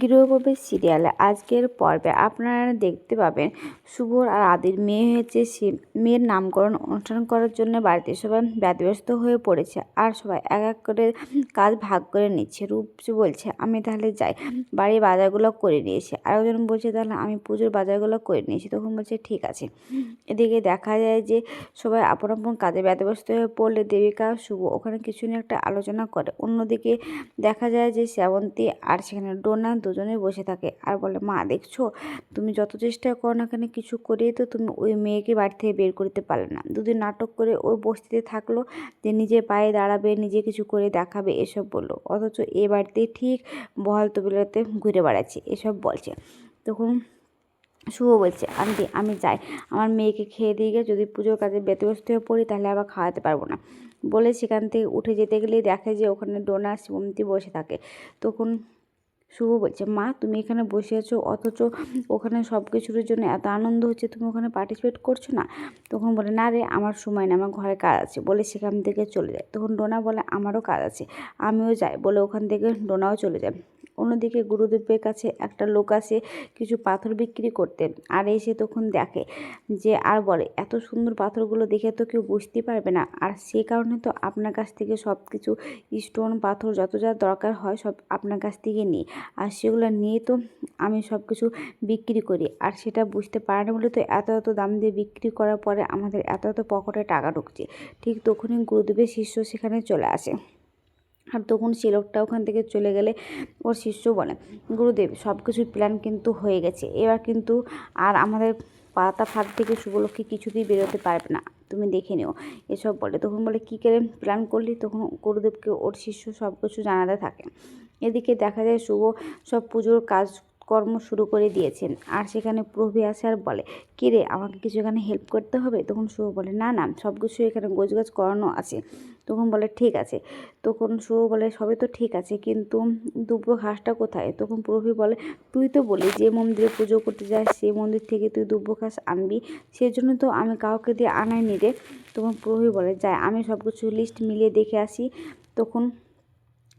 গৃহপ্রবেশ সিরিয়ালে। আজকের পর্বে আপনারা দেখতে পাবেন শুভর আর আদির মেয়ে হয়েছে সে মেয়ের নামকরণ অনুষ্ঠান করার জন্য বাড়িতে সবাই ব্যতিব্যস্ত হয়ে পড়েছে আর সবাই এক এক করে কাজ ভাগ করে নিচ্ছে। রূপসী বলছে, আমি তাহলে যাই। বাড়ির বাজারগুলো করে নিয়েছি। আরেকজন বলছে, তাহলে আমি পুজোর বাজারগুলো করে নিয়েছি। তখন বলছে, ঠিক আছে। এদিকে দেখা যায় যে সবাই আপন আপন কাজে ব্যতিব্যস্ত হয়ে পড়লে দেবিকা, শুভ ওখানে কিছু নিয়ে একটা আলোচনা করে। অন্যদিকে দেখা যায় যে শ্রাবন্তী আর সেখানে ডোনা দুজনে বসে থাকে। আর বলে, মা, দেখছ? তুমি যত চেষ্টা করো না কেন, কিছু করেই তো তুমি ওই মেয়েকে বাড়ি থেকে বের করতে পারলে না। দুদিন নাটক করে ওই বস্তিতে থাকল, যে নিজে পায়ে দাঁড়াবে, নিজে কিছু করে দেখাবে, এসব বলল। অথচ এ বাড়িতেই ঠিক বহাল তবিলাতে ঘুরে বেড়াচ্ছে, এসব বলছে। তখন শুভ বলছে, আন্টি, আমি যাই। আমার মেয়েকে খেয়ে দিয়ে গিয়ে যদি পুজোর কাজে ব্যতিব্যস্ত হয়ে পড়ি, তাহলে আবার খাওয়াতে পারব না। বলে সেখান থেকে উঠে যেতে গেলেই দেখে যে ওখানে ডোনা শিবমতি বসে থাকে। তখন শুভ বলছে, মা, তুমি এখানে বসে আছো, অথচ ওখানে সব কিছুর জন্য এত আনন্দ হচ্ছে, তুমি ওখানে পার্টিসিপেট করছ না? তখন বলে, না রে, আমার সময় না আমার ঘরে কাজ আছে। বলে সেখান থেকে চলে যায়। তখন ডোনা বলে, আমারও কাজ আছে, আমিও যাই। বলে ওখান থেকে ডোনাও চলে যায়। অন্যদিকে গুরুদেবের কাছে একটা লোক আসে কিছু পাথর বিক্রি করতে, আর এসে তখন দেখে যে, আর বলে, এত সুন্দর পাথরগুলো দেখে তো কেউ বুঝতে পারবে না। আর সে কারণে তো আপনার কাছ থেকে সব কিছু স্টোন পাথর যত যা দরকার হয় সব আপনার কাছ থেকে নিই। আর সেগুলো নিয়ে তো আমি সব কিছু বিক্রি করি। আর সেটা বুঝতে পারে না বলে তো এত এত দাম দিয়ে বিক্রি করার পরে আমাদের এত এত পকেটে টাকা ঢুকছে। ঠিক তখনই গুরুদেবের শিষ্য সেখানে চলে আসে। আর তখন সে লোকটা ওখান থেকে চলে গেলে ওর শিষ্য বলে, গুরুদেব সব কিছুর প্ল্যান কিন্তু হয়ে গেছে। এবার কিন্তু আর আমাদের পাতা ফাঁক থেকে শুভলক্ষ্মী কিছুতেই বেরোতে পারবে না। তুমি দেখে নিও। এসব বলে তখন বলে, কী করে প্ল্যান করলি? তখন গুরুদেবকে ওর শিষ্য সব কিছু জানাতে থাকে। এদিকে দেখা যায় শুভ সব পুজোর কাজ কর্ম শুরু করে দিয়েছেন। আর সেখানে প্রভু আসে আর বলে, কী রে, আমাকে কিছু এখানে হেল্প করতে হবে? তখন শুভ বলে, না না, সব কিছু এখানে গোছগাছ করানো আছে। তখন বলে, ঠিক আছে। তখন শুভ বলে, সবই তো ঠিক আছে, কিন্তু দুব্বো ঘাসটা কোথায়? তখন প্রভু বলে, তুই তো বলি, যে মন্দিরে পুজো করতে যাস সেই মন্দির থেকে তুই দুব্বো ঘাস আনবি। সেই জন্য তো আমি কাউকে দিয়ে আনাই নি রে। তখন প্রভু বলে যায় আমি সব কিছু লিস্ট মিলিয়ে দেখে আসি। তখন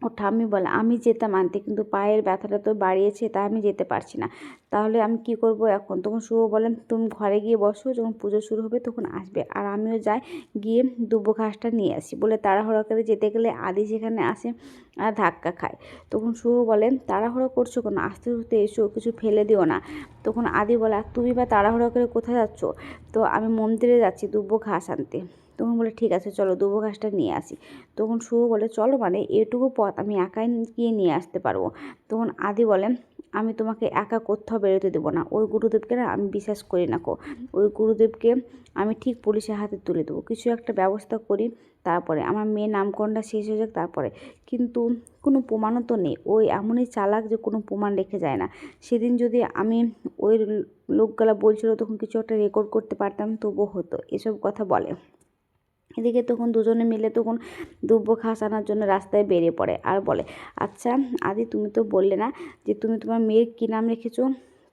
ও ঠাম্মি বলে, আমি যেতাম আনতে, কিন্তু পায়ের ব্যথাটা তো বাড়িয়েছে তা আমি যেতে পারছি না। তাহলে আমি কি করব এখন? তখন শুভ বলেন তুমি ঘরে গিয়ে বসো, যখন পুজো শুরু হবে তখন আসবে। আর আমিও যাই, গিয়ে দুব্বো ঘাসটা নিয়ে আসি। বলে তাড়াহুড়ো করে যেতে গেলে আদি সেখানে আসে আর ধাক্কা খায়। তখন শুভ বলেন তাড়াহুড়ো করছ কেন? আস্তে আস্তে এসো, কিছু ফেলে দিও না। তখন আদি বলে তুমি বা তাড়াহুড়ো করে কোথায় যাচ্ছ? তো আমি মন্দিরে যাচ্ছি, দুব্বো ঘাস আনতে। তখন বলে, ঠিক আছে, চলো দুবো ঘাসটা নিয়ে আসি। তখন শুভ বলে, চলো মানে এটুকু পথ আমি একাই গিয়ে নিয়ে আসতে পারব। তখন আদি বলে, আমি তোমাকে একা কোথাও বেরোতে দেবো না। ওই গুরুদেবকে না আমি বিশ্বাস করি না কো। ওই গুরুদেবকে আমি ঠিক পুলিশের হাতে তুলে দেবো। কিছু একটা ব্যবস্থা করি, তারপরে আমার মেয়ে নামকরণটা শেষ হয়ে যাক, তারপরে। কিন্তু কোনো প্রমাণও তো নেই। ওই এমনই চালাক যে কোনো প্রমাণ রেখে যায় না। সেদিন যদি আমি ওই লোকগুলা বলছিল, তখন কিছু একটা রেকর্ড করতে পারতাম, তবুও হতো। এসব কথা বলে। এদিকে তখন দুজনে মিলে তখন দুব্য ঘাস আনার জন্য রাস্তায় বেরিয়ে পড়ে আর বলে আচ্ছা আদি তুমি তো বললে না যে তুমি তোমার মেয়ের কী নাম রেখেছো?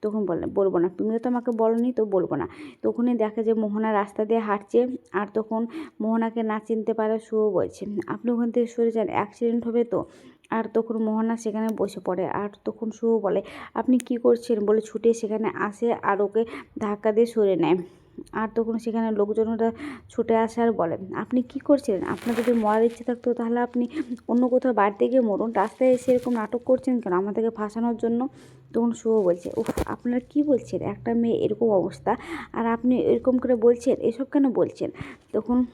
তখন বলে, বলব না, তুমিও তো আমাকে বলনি তো বলব না। তখনই দেখে যে মোহনা রাস্তা দিয়ে হাঁটছে আর তখন মোহনাকে না চিনতে পারে শুভ বলছে আপনি ওখান থেকে সরে যান অ্যাক্সিডেন্ট হবে তো? আর তখন মোহনা সেখানে বসে পড়ে আর তখন শুভ বলে, আপনি কি করছেন? বলে ছুটে সেখানে আসে আর ওকে ধাক্কা দিয়ে সরে নেয়। আর তখন সেখানে লোকজনরা ছুটে আসে আর বলেন আপনি কি করছিলেন আপনার যদি মরার ইচ্ছে থাকতো তাহলে আপনি অন্য কোথাও বাড়িতে গিয়ে মরুন। রাস্তায় এসে এরকম নাটক করছেন কেন? আমাদেরকে ফাঁসানোর জন্য? তখন শুভ বলছে, উফ, আপনারা কি বলছেন? একটা মেয়ে এরকম অবস্থা? আর আপনি এরকম করে বলছেন? এসব কেন বলছেন? তখন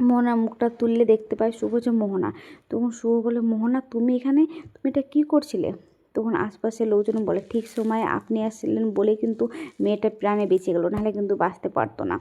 মোহনা মুখটা তুললে দেখতে পায় শুভ যে মোহনা। তখন শুভ বলে, মোহনা, তুমি এখানে? তুমি এটা কী করছিলে? তখন আশপাশের লোকজন বলে, ঠিক সময়ে আপনি আসলেন বলে কিন্তু মেয়েটা প্রাণে বেঁচে গেলো, নাহলে কিন্তু বাঁচতে পারতো না।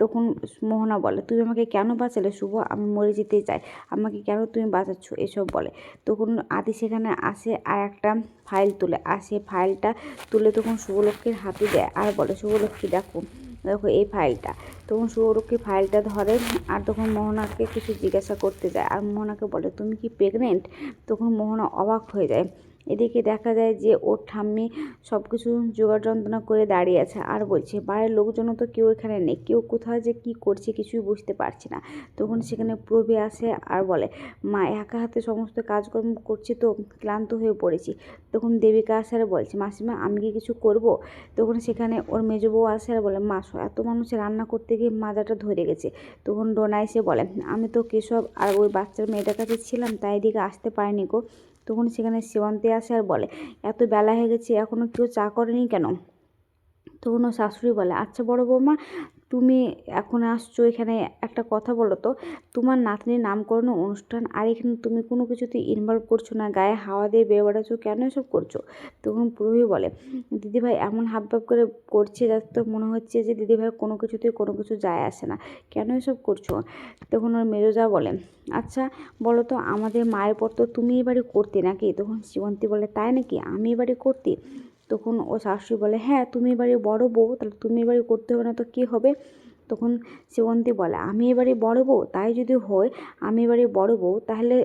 তখন মোহনা বলে, তুমি আমাকে কেন বাঁচালে শুভ? আমি মরে যেতে চাই। আমাকে কেন তুমি বাঁচাচ্ছ? এসব বলে। তখন আদি সেখানে আসে আর একটা ফাইল তুলে। আর সেই ফাইলটা তুলে তখন শুভলক্ষ্মীর হাতে দেয় আর বলে, শুভলক্ষ্মী, দেখো দেখো এই ফাইলটা তখন শুভলক্ষ্মী ফাইলটা ধরে আর তখন মোহনাকে কিছু জিজ্ঞাসা করতে যায়। আর মোহনাকে বলে, তুমি কি প্রেগনেন্ট তখন মোহনা অবাক হয়ে যায়। এদিকে দেখা যায় যে ওর ঠাম্মি সব কিছু জোগাড় যন্ত্রণা করে দাঁড়িয়ে আছে। আর বলছে বাইরের লোকজনও তো কেউ এখানে নেই। কেউ কোথায় যে কি করছে কিছুই বুঝতে পারছে না। তখন সেখানে প্রভি আসে আর বলে, মা, একা হাতে সমস্ত কাজকর্ম করছি তো, ক্লান্ত হয়ে পড়েছি। তখন দেবিকা আসে আর বলছে, মাসিমা, আমি কি কিছু করব? তখন সেখানে ওর মেজো বউ আসে আর বলে, মা এত মানুষের রান্না করতে গিয়ে মাজাটা ধরে গেছে। তখন ডোনা এসে বলে, আমি তো কেশব আর ওই বাচ্চার মেয়েটার কাছে ছিলাম, তাই এদিকে আসতে পারিনি গো। তখন সেখানে সেবন্তে আসে আর বলে, এত বেলা হয়ে গেছে এখনও কেউ চা করেনি কেন? তখন ও শাশুড়ি বলে আচ্ছা বড় বৌমা তুমি এখন আসছো এখানে একটা কথা বলো তো। তোমার নাতনির নামকরণ অনুষ্ঠান আর এখানে তুমি কোনো কিছুতে ইনভলভ করছ না, গায়ে হাওয়া দিয়ে বেয়ে বেড়াচ্ছো, কেন এসব করছ? তখন পুরোহিত বলে, দিদিভাই এমন হাবভাব করে করছে যাতে তো মনে হচ্ছে যে দিদিভাই কোনো কিছুতে কোনো কিছু যায় আসে না। কেন এসব করছ? তখন ওর মেজোজা বলে আচ্ছা বলো তো আমাদের মায়ের পর তো তুমি এবারে করতে নাকি? তখন শিবন্তী বলে, তাই নাকি? আমি এবারে করতে? তখন ও শাশুড়ি বলে হ্যাঁ তুমি এবারে বড় বউ, তাহলে তুমি এবারে করতে হবে না তো কী হবে? তখন সেবন্তী বলে, আমি এবারে বড় বউ, তাই যদি হয় আমি এবারে বড় বউ, তাহলে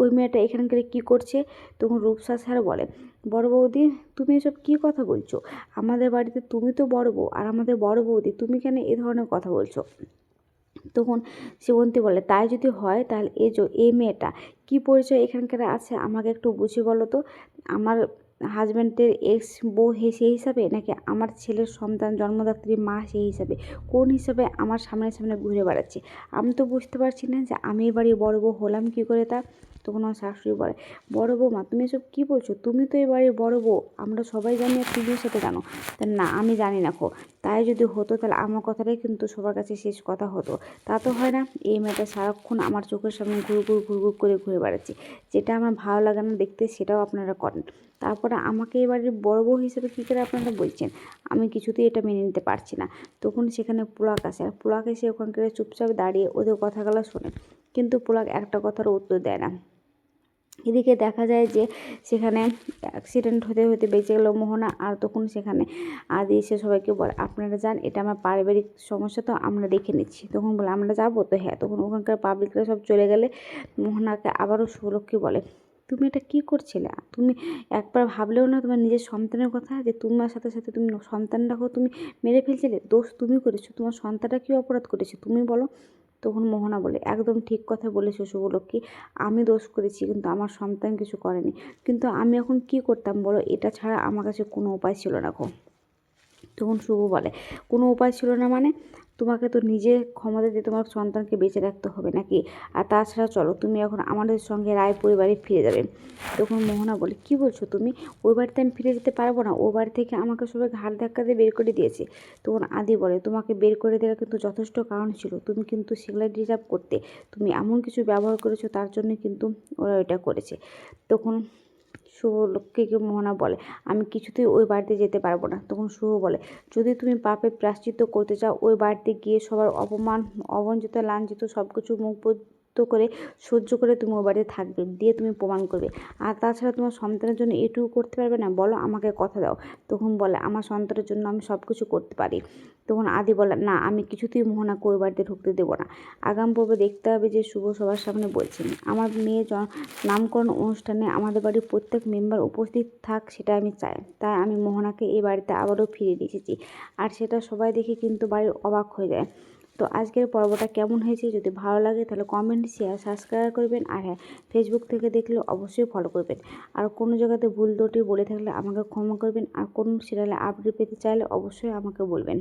ওই মেয়েটা এখানকার কী করছে? তখন রূপসা স্যার বলে, বড় বৌদি, তুমি এসব কী কথা বলছো? আমাদের বাড়িতে তুমি তো বড় বউ, আর আমাদের বড় বৌদি, তুমি কেন এ ধরনের কথা বলছো? তখন সেবন্তী বলে, তাই যদি হয়, তাহলে এ যে এই মেয়েটা, কী পরিচয় এখানকার আছে? আমাকে একটু বুঝে বলো তো। আমার হাজব্যান্ডের এক্স বউ হে সেই হিসাবে নাকি আমার ছেলের সন্তান জন্মদাত্রী মা সেই হিসাবে? কোন হিসাবে আমার সামনে সামনে ঘুরে বেড়াচ্ছে? আমি তো বুঝতে পারছি না যে আমি এবারে বড় বউ হলাম কী করে তা? তখন আমার শাশুড়ি বলে। বড় বৌমা, তুমি এসব কী বলছো? তুমি তো এবারে বড় বউ, আমরা সবাই জানি আর তুমিও সাথে জানো। তা না, আমি জানি না খো তাই যদি হতো তাহলে আমার কথাটাই কিন্তু সবার কাছে শেষ কথা হতো। তা তো হয় না, এই মেয়েটা সারাক্ষণ আমার চোখের সামনে ঘুর ঘুর ঘুর ঘুর করে ঘুরে বেড়াচ্ছে। যেটা আমার ভালো লাগে না দেখতে, সেটাও আপনারা করেন। তারপরে আমাকে এবারে বড় বউ হিসেবে কী করে আপনারা বলছেন? আমি কিছুতেই এটা মেনে নিতে পারছি না। তখন সেখানে পুলাক আসে, আর পুলাক এসে ওখানকার চুপচাপ দাঁড়িয়ে ওদের কথাগুলো শোনে। কিন্তু পুলাক একটা কথার উত্তর দেয় না। এদিকে দেখা যায় যে সেখানে অ্যাক্সিডেন্ট হতে হতে বেঁচে গেল মোহনা, আর তখন সেখানে আদি এসে সবাইকে বলে, আপনারা যান, এটা আমার পারিবারিক সমস্যা, তো আমরা দেখে নিচ্ছি। তখন বলে, আমরা যাব? তো হ্যাঁ তখন ওখানকার পাবলিকরা সব চলে গেলে মোহনাকে আবারও সুলক্ষী বলে, তুমি এটা কী করছিলে? তুমি একবার ভাবলেও না তোমার নিজের সন্তানের কথা, যে তোমার সাথে সাথে তুমি সন্তানটাকেও তুমি মেরে ফেলছিলে? দোষ তুমি করেছ? তোমার সন্তানটা কী অপরাধ করেছে? তুমি বলো। তখন মোহনা বলে, একদম ঠিক কথা বলেছ শুভলক্ষ্মী, আমি দোষ করেছি কিন্তু আমার সন্তান কিছু করেনি। কিন্তু আমি এখন কি করতাম বলো? এটা ছাড়া আমার কাছে কোনো উপায় ছিল না গো। তখন শুভ বলে। কোনো উপায় ছিল না মানে? তোমাকে তো নিজে ক্ষমতা দিয়ে তোমার সন্তানকে বেঁচে রাখতে হবে নাকি? আর তাছাড়া চলো, তুমি এখন আমাদের সঙ্গে রায় পরিবারে ফিরে যাবে। তখন মোহনা বলে, কি বলছো তুমি? ওই বাড়িতে আমি ফিরে যেতে পারব না? ও বাড়ি থেকে আমাকে সবাই ঘাট ধাক্কা দিয়ে বের করে দিয়েছে। তখন আদি বলে, তোমাকে বের করে দেওয়ার কিন্তু যথেষ্ট কারণ ছিল। তুমি কিন্তু সেগুলো ডিজার্ভ করতে। তুমি এমন কিছু ব্যবহার করেছ তার জন্য কিন্তু ওরা এটা করেছে। তখন শুভ লক্ষ্মীকে মোহনা বলে, আমি কিছুতেই ওই বাড়িতে যেতে পারব না। তখন শুভ বলে, যদি তুমি পাপে প্রাশ্চিত্য করতে চাও, ওই বাড়িতে গিয়ে সবার অপমান, অবঞ্চিত, লাঞ্ছিত সব কিছু মুখ করে, সহ্য করে তুমি ও বাড়িতে থাকবে, দিয়ে তুমি প্রমাণ করবে। আর তাছাড়া তোমার সন্তানের জন্য এটুকু করতে পারবে না, বলো আমাকে কথা দাও। তখন বলে, আমার সন্তানের জন্য আমি সব কিছু করতে পারি। তখন আদি বলে, না, আমি কিছুতেই মোহনাকে ওই বাড়িতে ঢুকতে দেবো না। আগাম পর্বে দেখতে হবে যে শুভ সবার সামনে বলছেন আমার মেয়ে নামকরণ অনুষ্ঠানে আমাদের বাড়ির প্রত্যেক মেম্বার উপস্থিত থাক, সেটা আমি চাই। তাই আমি মোহনাকে এই বাড়িতে আবারও ফিরে দিয়ে এসেছি। আর সেটা সবাই দেখে কিন্তু বাড়ির অবাক হয়ে যায়। তো আজকের পর্বটা কেমন হয়েছে যদি ভালো লাগে তাহলে কমেন্ট শেয়ার সাবস্ক্রাইব করবেন। আর হ্যাঁ ফেসবুক থেকে দেখলে অবশ্যই ফলো করবেন। আর কোনো জায়গাতে ভুল দুটি বলে থাকলে আমাকে ক্ষমা করবেন। আর কোন সিরিয়ালে আপডেট পেতে চাইলে অবশ্যই আমাকে বলবেন।